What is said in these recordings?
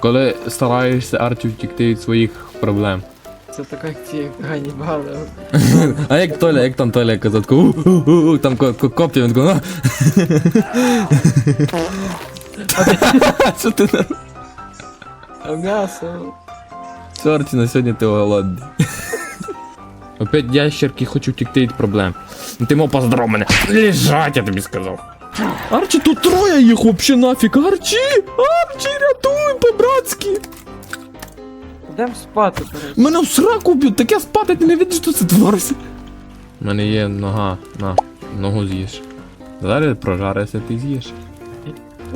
Коли стараєшся Арчі втікти від своїх проблем. Це така як ті ганібали. А як Толя, як там Толя казав, «У-у-у-у», там ко- ко- коп'я, він такий, «А». Що ти на А м'ясо. Чорті, на сьогодні ти голодний. Опять ящерки хочу втікти від проблем. Ну Ти мов поздоров мене. Лежать, я тобі сказав. Арчі, тут троє їх вообще нафіг. Арчі! Арчі, рятуй по-братськи! Йдем спати, коротше. Мене в сраку б'ють, так я спати ти не видиш, що це твориться. У мене є нога, на, ногу з'їш. Зараз прожарися, ти з'їш.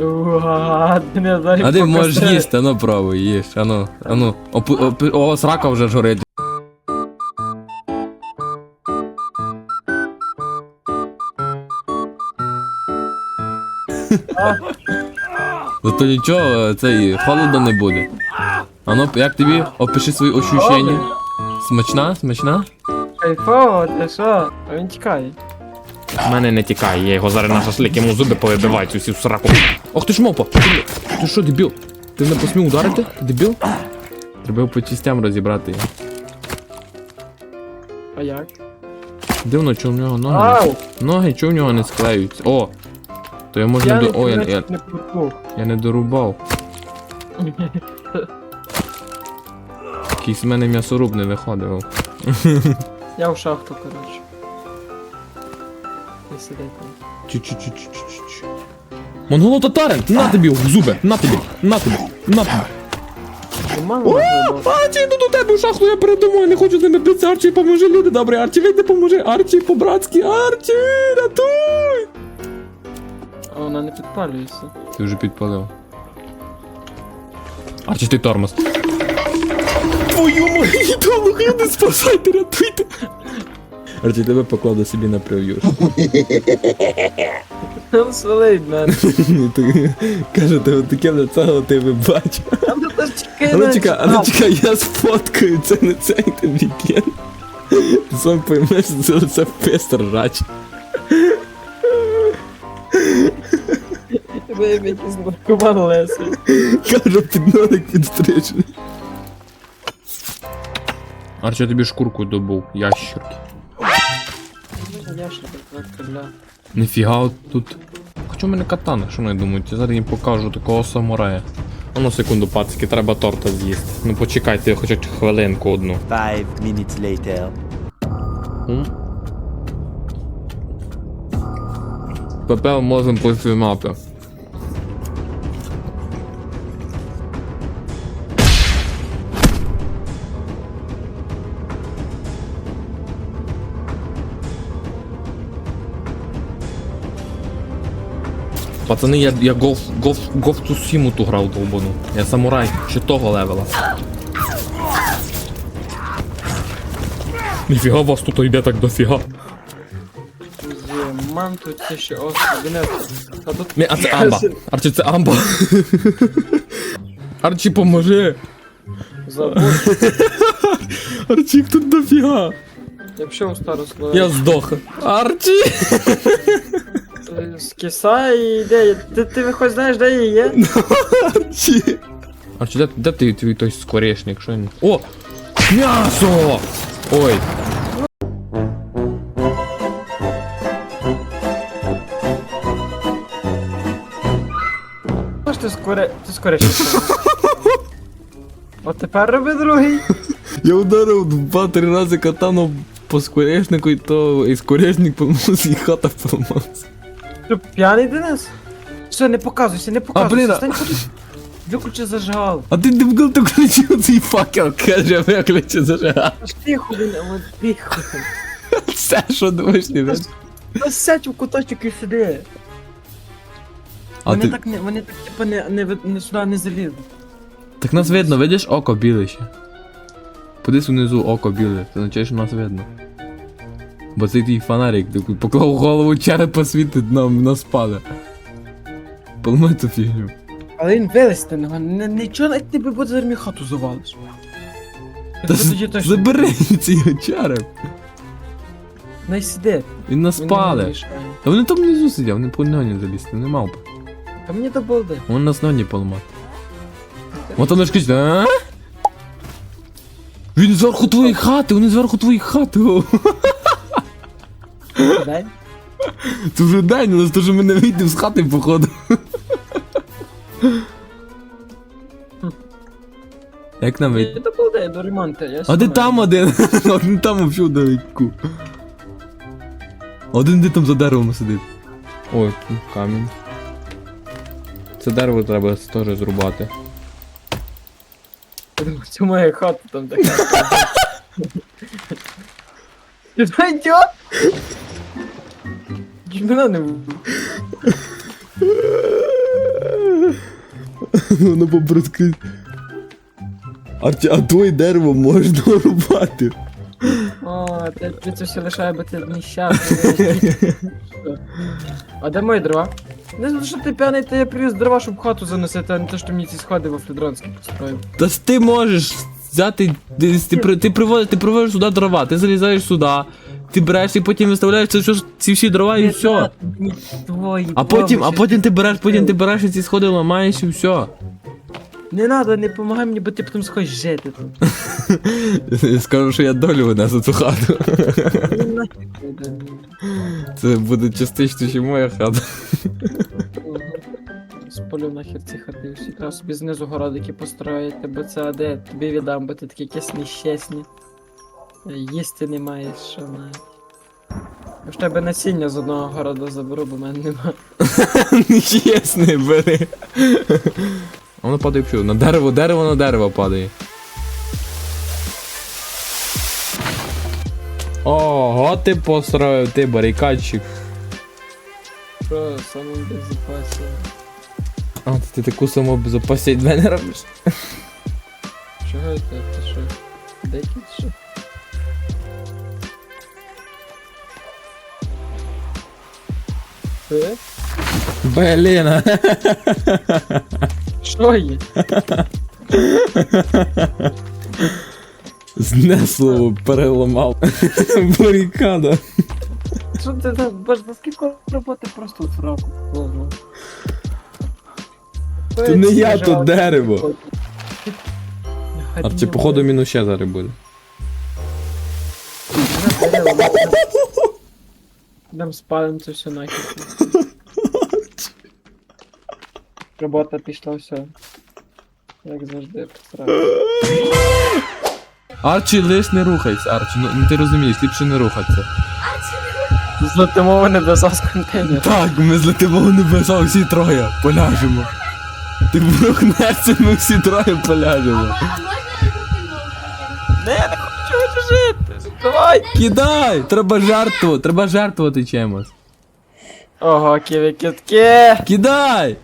Уа, мене зараз А ти можеш покастрає. їсти, ну пробуй, їж. Ану, ану. Опу, опу, о, срака вже ж Зато нічого, цей холодно не буде. Ану, як тобі? Опиши свої ощущення. Смачна? Смачна? Кайфово, ти що? А він тікає. В мене не тікає, я його зараз на шашлик, йому зуби повибивають усі в сраку. Ох ти ж мопа! Ти що, дебіл? Ти не посмів ударити? Ти дебіл? Треба по частям розібрати його. А як? Дивно, що в нього ноги. Ау! Ноги, чого в нього не склеюються? О! То я можу не до. О, я, я, не пропух. я не дорубав. Якийсь з мене м'ясоруб не виходив. Я в шахту, коротше. Не сидай там. Чу-чу-чу-чу-чу-чу. Монголо татарин! На тобі, в зуби! На тобі! На тобі! На тобі! Нема можливо. Арчі, йду до тебе в шахту, я передумаю, не хочу з ними битися. Арчі, поможи, люди добрі. Арчі, вийди, поможи. Арчі, по-братськи. Арчі, рятуй! А вона не підпалюється. Ти вже підпалив. Арчі, ти тормоз. Твою мою долу, спасайте, рятуйте. Арчі, тебе покладу собі на прев'юш. Він свалить мене. Каже, ти таке лице ти ви бачиш. Там тут теж чекай, А ну чекай, а ну чекай, я сфоткаю, це не цей тобі кен. Ти сам поймеш, що це лице пестр рач. Тебе якийсь наркоман лесий. Кажу, піднолик підстрижений. Арчі, я тобі шкурку добув, ящерки. Я бля. Ніфіга от тут. Хоча в мене катана, що вони думають? Я зараз їм покажу такого самурая. А ну секунду, пацики, треба торта з'їсти. Ну почекайте хоч хвилинку одну. Five minutes later. М? Пепел можемо познімати. Пацани, я, я голф, голф, голф ту ту грав довбану. Я самурай, ще того левела. Ніфіга вас тут йде так дофіга. Манту, ті ще. А тут... Ні, а це амба. Арчі, це амба. Арчі, поможи. Забув. Арчі, тут дофіга. Я взагалі у стару слово. Я здох. Арчі! Скисай і йде. Ти, ти хоч знаєш, де її є? Арчі. Арчі, де, де ти твій той скворечник? Що він? О! М'ясо! Ой. Скоре... Ти скоріше. От тепер роби другий. Я ударив два-три рази катану по скворечнику, і то і скворечник помус, і хата помус. Ти п'яний Денис? Все, не показуйся, не показуйся. блін, а- Стань. Виключи зажигал. А ти не вгадав, то включив цей факел, каже, виключи зажигав. Аж тихо, він, от тихо. Все, що думаєш, не сядь у куточок і сиди. А вони ти... так не, вони так типа не, не, ви- не сюди не залізли. Так нас видно, видиш, око біле ще. Подивись внизу око біле, це означає, що нас видно. Бо цей твій фонарик такий поклав голову черепа світить нам на спада. Поламай цю фігню. Але він вилезти не не, нічого навіть не буде зараз хату завалиш. Та Та тоді точно забери цей череп. не сиди. Він нас Він не спале. мішає. Та вони там внизу сидять, вони по ногі залізти, не мав би. А мені до болди. Вони нас ноги поламати. От воно ж кричить, а? Він зверху твоєї хати, вони зверху твоєї хати. Дай. Це вже день, у нас теж ми не вийдемо з хати, походу. Як нам вийти? Це був до ремонту. Я А де там один? Один там взагалі далеко. Один де там за деревом сидить. Ой, камінь. Це дерево треба теж зрубати. Це моя хата там така. Ти? Мене не. Воно побрудки. Арчі, а твоє дерево можна рубати. О, ти, ти це все лишає, бо ти нещасний. А де мої дрова? Не знаю, що ти п'яний, ти я привіз дрова, щоб хату заносити, а не те, що мені ці сходи во Флідронській построїв. Та ж ти можеш взяти. Ти, ти, при- ти, приводиш, ти приводиш сюди дрова, ти залізаєш сюди, ти береш і потім виставляєш це, що, ці всі дрова і все. Твої А потім, а помощі. потім ти береш, потім ти береш і ці сходи ламаєш і все. Не надо, не помагай мені, бо ти потім сходиш жити тут. Скажу, що я долю винесу цю хату. Ну, нафіг. Це буде частично ще моя хата. Спалю нахер ці хати всі. Треба собі знизу городики построїти, бо це де тобі віддам, бо ти такі якісь нещасні. Їсти не маєш, що навіть. Я ж тебе насіння з одного городу заберу, бо мене нема. Нечесне, бери. Воно падає взагалі. На дерево, дерево на дерево падає. Ого, ти построїв, ти барикадчик. Що безпеці? А, ти таку саму безопасність від мене робиш? Чого це? Ти що? Де що? Е? Блін. Що є? Знесло переламав. Барикада. Що ти там? Боже, наскільки роботи просто в сраку. Ого. Це не я, то дерево. Арчі, походу, мінус ще зараз буде. Дам спалим це все нахер. Робота пішла все. Як завжди, посрати. Арчі, лиш не рухайся, Арчі, ну, ну ти розумієш, ліпше не рухатися. Злетимо в небеса з контейнера. Так, ми злетимо в небеса всі троє, поляжемо. Ти брухнешся, ми всі троє поляжемо. А можна? Не, я не хочу жити. Давай! Кидай! Треба жертвувати, треба жертвувати чимось. Ого, ківі кітки! Кидай!